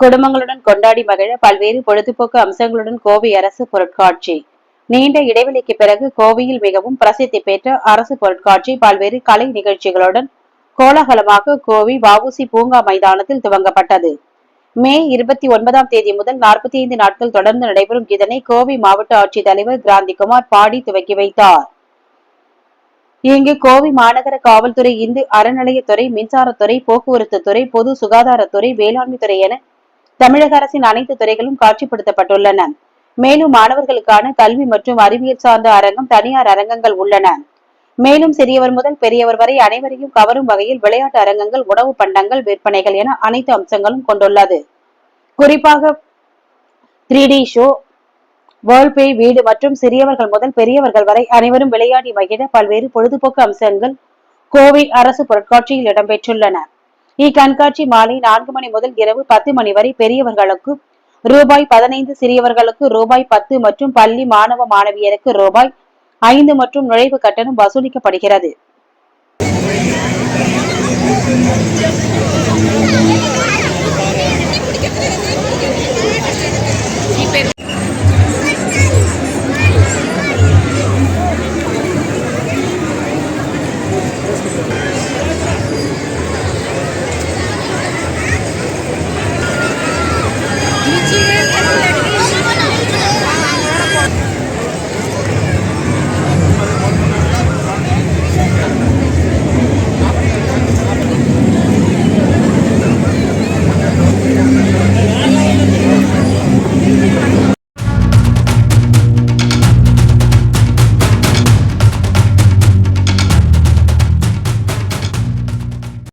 குடும்பங்களுடன் கொண்டாடி மகிழ பல்வேறு பொழுதுபோக்கு அம்சங்களுடன் கோவை அரசு பொருட்காட்சி. நீண்ட இடைவெளிக்கு பிறகு கோவையில் மிகவும் பிரசித்தி பெற்ற அரசு பொருட்காட்சி பல்வேறு கலை நிகழ்ச்சிகளுடன் கோலாகலமாக கோவை வஉசி பூங்கா மைதானத்தில் துவங்கப்பட்டது. மே இருபத்தி ஒன்பதாம் தேதி முதல் நாற்பத்தி ஐந்து நாட்கள் தொடர்ந்து நடைபெறும் இதனை கோவை மாவட்ட ஆட்சித்தலைவர் கிராந்திகுமார் பாடி துவக்கி வைத்தார். இங்கு கோவை மாநகர காவல்துறை இந்து அறநிலையத்துறை மின்சாரத்துறை போக்குவரத்து துறை பொது சுகாதாரத்துறை வேளாண்மை துறை என தமிழக அரசின் அனைத்து துறைகளும் காட்சிப்படுத்தப்பட்டுள்ளன. மேலும் மாணவர்களுக்கான கல்வி மற்றும் அறிவியல் சார்ந்த அரங்கம் தனியார் அரங்கங்கள் உள்ளன. மேலும் சிறியவர் முதல் பெரியவர் வரை அனைவரையும் கவரும் வகையில் விளையாட்டு அரங்கங்கள் உணவு பண்டங்கள் விற்பனைகள் என அனைத்து அம்சங்களும் கொண்டுள்ளது. குறிப்பாக த்ரீ டி ஷோ வேர்ல்பே வீடு மற்றும் சிறியவர்கள் முதல் பெரியவர்கள் வரை அனைவரும் விளையாடி மகிழ பல்வேறு பொழுதுபோக்கு அம்சங்கள் கோவை அரசு பொருட்காட்சியில் இடம்பெற்றுள்ளன. இக்கண்காட்சி மாலை நான்கு மணி முதல் இரவு பத்து மணி வரை பெரியவர்களுக்கு ரூபாய் பதினைந்து சிறியவர்களுக்கு ரூபாய் பத்து மற்றும் பள்ளி மாணவ மாணவியருக்கு ரூபாய் ஐந்து மற்றும் நுழைவு கட்டணம் வசூலிக்கப்படுகிறது.